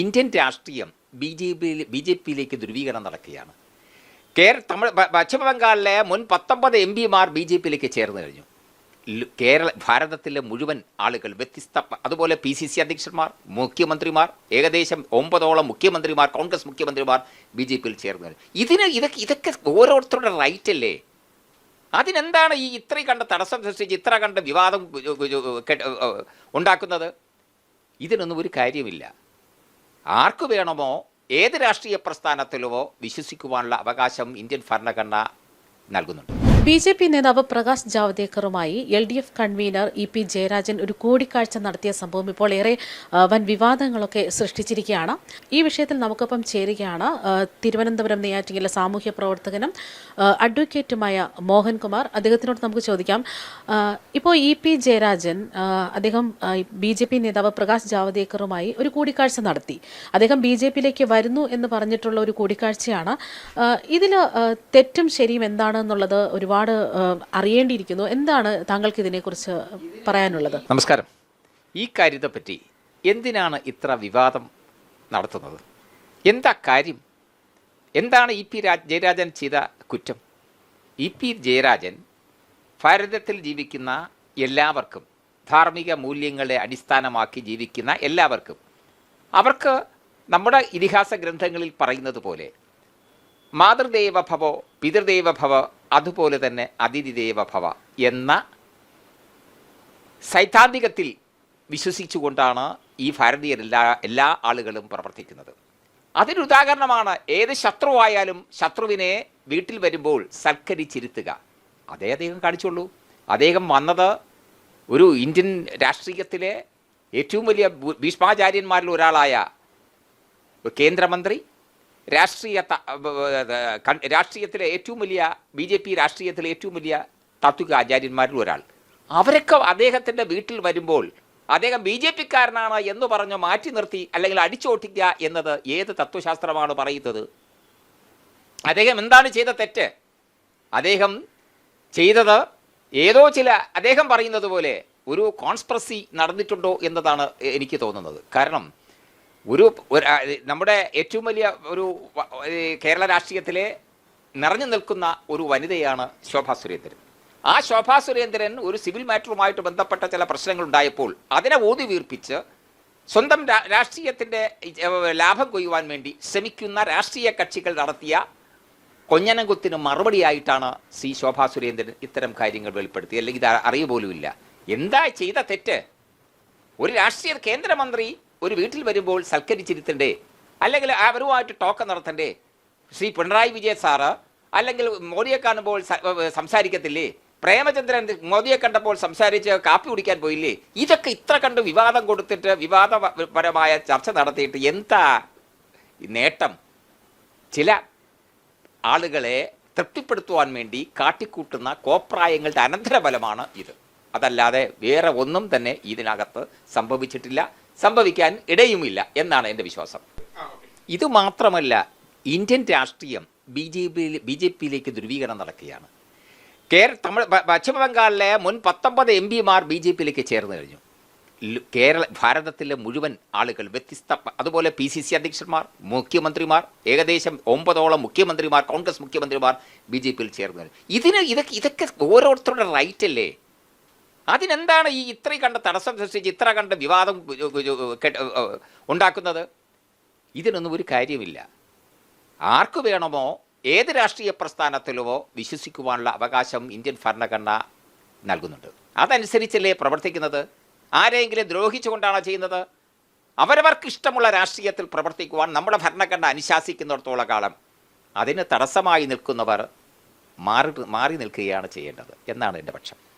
Indian രാഷ്ട്രീയം B J P B J പിയിലേക്ക് ധ്രുവീകരണം നടക്കുകയാണ്. കേര തമിഴ് പശ്ചിമബംഗാളിലെ പശ്ചിമ ബംഗാളിലെ മുൻ പത്തൊമ്പത് എം പിമാർ ബി ജെ പിയിലേക്ക് ചേർന്ന് കഴിഞ്ഞു. കേരള ഭാരതത്തിലെ മുഴുവൻ ആളുകൾ വ്യത്യസ്ത അതുപോലെ പി സി സി അധ്യക്ഷന്മാർ മുഖ്യമന്ത്രിമാർ ഏകദേശം ഒമ്പതോളം മുഖ്യമന്ത്രിമാർ കോൺഗ്രസ് മുഖ്യമന്ത്രിമാർ ബി ജെ പിയിൽ ചേർന്ന് ഇതിന് ഇതൊക്കെ ഇതൊക്കെ ഓരോരുത്തരുടെ റൈറ്റ് അല്ലേ? അതിനെന്താണ് ഈ ഇത്രയും കണ്ട തടസ്സം സൃഷ്ടിച്ച് ഇത്ര കണ്ട വിവാദം ഉണ്ടാക്കുന്നത്? ഇതിനൊന്നും ഒരു കാര്യമില്ല. ആർക്ക് വേണമോ ഏത് രാഷ്ട്രീയ പ്രസ്ഥാനത്തിലുമോ വിശ്വസിക്കുവാനുള്ള അവകാശം ഇന്ത്യൻ ഭരണഘടന നൽകുന്നുണ്ട്. ബി ജെ പി നേതാവ് Prakash ജാവ്ദേക്കറുമായി L D F convener E P Jayarajan ഒരു കൂടിക്കാഴ്ച നടത്തിയ സംഭവം ഇപ്പോൾ ഏറെ വൻ വിവാദങ്ങളൊക്കെ സൃഷ്ടിച്ചിരിക്കുകയാണ്. ഈ വിഷയത്തിൽ നമുക്കൊപ്പം ചേരുകയാണ് തിരുവനന്തപുരം നെയ്യാറ്റിങ്ങിലെ സാമൂഹ്യ പ്രവർത്തകനും അഡ്വക്കേറ്റുമായ മോഹൻകുമാർ. അദ്ദേഹത്തിനോട് നമുക്ക് ചോദിക്കാം ഇപ്പോൾ ഇ പി ജയരാജൻ അദ്ദേഹം ബി ജെ പി നേതാവ് പ്രകാശ് ജാവ്ദേക്കറുമായി ഒരു കൂടിക്കാഴ്ച നടത്തി. അദ്ദേഹം ബി ജെ പിയിലേക്ക് വരുന്നു എന്ന് പറഞ്ഞിട്ടുള്ള ഒരു കൂടിക്കാഴ്ചയാണ്. ഇതിൽ തെറ്റും ശരിയും എന്താണെന്നുള്ളത് ഒരുപാട് അറിയേണ്ടിയിരിക്കുന്നു. എന്താണ് താങ്കൾക്ക് ഇതിനെക്കുറിച്ച് പറയാനുള്ളത്? നമസ്കാരം. ഈ കാര്യത്തെ പറ്റി എന്തിനാണ് ഇത്ര വിവാദം നടത്തുന്നത്? എന്താ കാര്യം? എന്താണ് ഇ പി രാജ് ജയരാജൻ ചെയ്ത കുറ്റം? ഇ പി ജയരാജൻ ഭാരതത്തിൽ ജീവിക്കുന്ന എല്ലാവർക്കും ധാർമ്മിക മൂല്യങ്ങളെ അടിസ്ഥാനമാക്കി ജീവിക്കുന്ന എല്ലാവർക്കും അവർക്ക് നമ്മുടെ ഇതിഹാസ ഗ്രന്ഥങ്ങളിൽ പറയുന്നത് പോലെ മാതൃദേവ ഭവോ പിതൃദേവ ഭവ അതുപോലെ തന്നെ അതിഥിദേവ ഭവ എന്ന സൈദ്ധാന്തികത്തിൽ വിശ്വസിച്ചുകൊണ്ടാണ് ഈ ഭാരതീയർ എല്ലാ എല്ലാ ആളുകളും പ്രവർത്തിക്കുന്നത്. അതിനുദാഹരണമാണ് ഏത് ശത്രുവായാലും ശത്രുവിനെ വീട്ടിൽ വരുമ്പോൾ സൽക്കരിച്ചിരുത്തുക. അതേ അദ്ദേഹം കാണിച്ചുള്ളൂ. അദ്ദേഹം വന്നത് ഒരു ഇന്ത്യൻ രാഷ്ട്രീയത്തിലെ ഏറ്റവും വലിയ ഭീഷ്മാചാര്യന്മാരിൽ ഒരാളായ കേന്ദ്രമന്ത്രി രാഷ്ട്രീയ രാഷ്ട്രീയത്തിലെ ഏറ്റവും വലിയ ബി ജെ പി രാഷ്ട്രീയത്തിലെ ഏറ്റവും വലിയ താത്വിക ആചാര്യന്മാരിൽ ഒരാൾ. അവരൊക്കെ അദ്ദേഹത്തിന്റെ വീട്ടിൽ വരുമ്പോൾ അദ്ദേഹം ബി ജെ പിക്കാരനാണ് എന്ന് പറഞ്ഞ് മാറ്റി നിർത്തി അല്ലെങ്കിൽ അടിച്ചോട്ടിക്കുക എന്നത് ഏത് തത്വശാസ്ത്രമാണ് പറയുന്നത്? അദ്ദേഹം എന്താണ് ചെയ്ത തെറ്റ്? അദ്ദേഹം ചെയ്തത് ഏതോ ചില അദ്ദേഹം പറയുന്നത് പോലെ ഒരു കോൺസ്പ്രസി നടന്നിട്ടുണ്ടോ എന്നതാണ് എനിക്ക് തോന്നുന്നത്. കാരണം ഒരു നമ്മുടെ ഏറ്റവും വലിയ ഒരു കേരള രാഷ്ട്രീയത്തിലെ നിറഞ്ഞു നിൽക്കുന്ന ഒരു വനിതയാണ് ശോഭാ സുരേന്ദ്രൻ. ആ ശോഭാ സുരേന്ദ്രൻ ഒരു സിവിൽ മാറ്ററുമായിട്ട് ബന്ധപ്പെട്ട ചില പ്രശ്നങ്ങൾ ഉണ്ടായപ്പോൾ അതിനെ ഊതി വീർപ്പിച്ച് സ്വന്തം രാഷ്ട്രീയത്തിന്റെ ലാഭം കൊയ്യുവാൻ വേണ്ടി ശ്രമിക്കുന്ന രാഷ്ട്രീയ കക്ഷികൾ നടത്തിയ കൊഞ്ഞനംകുത്തിന് മറുപടിയായിട്ടാണ് സി ശോഭാ സുരേന്ദ്രൻ ഇത്തരം കാര്യങ്ങൾ വെളിപ്പെടുത്തി അല്ലെങ്കിൽ ഇത് അറിയ പോലുമില്ല എന്താ ചെയ്ത തെറ്റ്? ഒരു രാഷ്ട്രീയ കേന്ദ്രമന്ത്രി ഒരു വീട്ടിൽ വരുമ്പോൾ സൽക്കരിച്ചിരുത്തണ്ടേ? അല്ലെങ്കിൽ അവരുമായിട്ട് ടോക്ക് നടത്തണ്ടേ? ശ്രീ പിണറായി വിജയൻ സാറ് അല്ലെങ്കിൽ മോദിയെ കാണുമ്പോൾ സംസാരിക്കത്തില്ലേ? പ്രേമചന്ദ്രൻ മോദിയെ കണ്ടപ്പോൾ സംസാരിച്ച് കാപ്പി കുടിക്കാൻ പോയില്ലേ? ഇതൊക്കെ ഇത്ര കണ്ട് വിവാദം കൊടുത്തിട്ട് വിവാദപരമായ ചർച്ച നടത്തിയിട്ട് എന്താ നേട്ടം? ചില ആളുകളെ തൃപ്തിപ്പെടുത്തുവാൻ വേണ്ടി കാട്ടിക്കൂട്ടുന്ന കോപ്രായങ്ങളുടെ അനന്തരഫലമാണ് ഇത്. അതല്ലാതെ വേറെ ഒന്നും തന്നെ ഇതിനകത്ത് സംഭവിച്ചിട്ടില്ല. സംഭവിക്കാൻ ഇടയുമില്ല എന്നാണ് എന്റെ വിശ്വാസം. ഇത് മാത്രമല്ല ഇന്ത്യൻ രാഷ്ട്രീയം ബി ജെ പിയിൽ ബി ജെ പിയിലേക്ക് ധ്രുവീകരണം നടക്കുകയാണ്. കേരള തമിഴ് പശ്ചിമബംഗാളിലെ പശ്ചിമ ബംഗാളിലെ മുൻ പത്തൊമ്പത് എം പിമാർ ബി ജെ പിയിലേക്ക് ചേർന്ന് കഴിഞ്ഞു. കേരള ഭാരതത്തിലെ മുഴുവൻ ആളുകൾ വ്യത്യസ്ത അതുപോലെ പി സി സി അധ്യക്ഷന്മാർ മുഖ്യമന്ത്രിമാർ ഏകദേശം ഒമ്പതോളം മുഖ്യമന്ത്രിമാർ കോൺഗ്രസ് മുഖ്യമന്ത്രിമാർ ബി ജെ പിയിൽ ചേർന്ന് കഴിഞ്ഞു. ഇതിന് ഇതൊക്കെ ഇതൊക്കെ ഓരോരുത്തരുടെ റൈറ്റ് അല്ലേ അതിനെന്താണ് ഈ ഇത്രയും കണ്ട തടസ്സം സൃഷ്ടിച്ച് ഇത്ര കണ്ട വിവാദം ഉണ്ടാക്കുന്നത്? ഇതിനൊന്നും ഒരു കാര്യമില്ല. ആർക്ക് വേണമോ ഏത് രാഷ്ട്രീയ പ്രസ്ഥാനത്തിലുമോ വിശ്വസിക്കുവാനുള്ള അവകാശം ഇന്ത്യൻ ഭരണഘടന നൽകുന്നുണ്ട്. അതനുസരിച്ചല്ലേ പ്രവർത്തിക്കുന്നത്? ആരെങ്കിലും ദ്രോഹിച്ചുകൊണ്ടാണോ ചെയ്യുന്നത്? അവരവർക്ക് ഇഷ്ടമുള്ള രാഷ്ട്രീയത്തിൽ പ്രവർത്തിക്കുവാൻ നമ്മുടെ ഭരണഘടന അനുശാസിക്കുന്നിടത്തോളം കാലം അതിന് തടസ്സമായി നിൽക്കുന്നവർ മാറി മാറി നിൽക്കുകയാണ് ചെയ്യേണ്ടത്. എന്നാണ് എന്റെ പക്ഷം.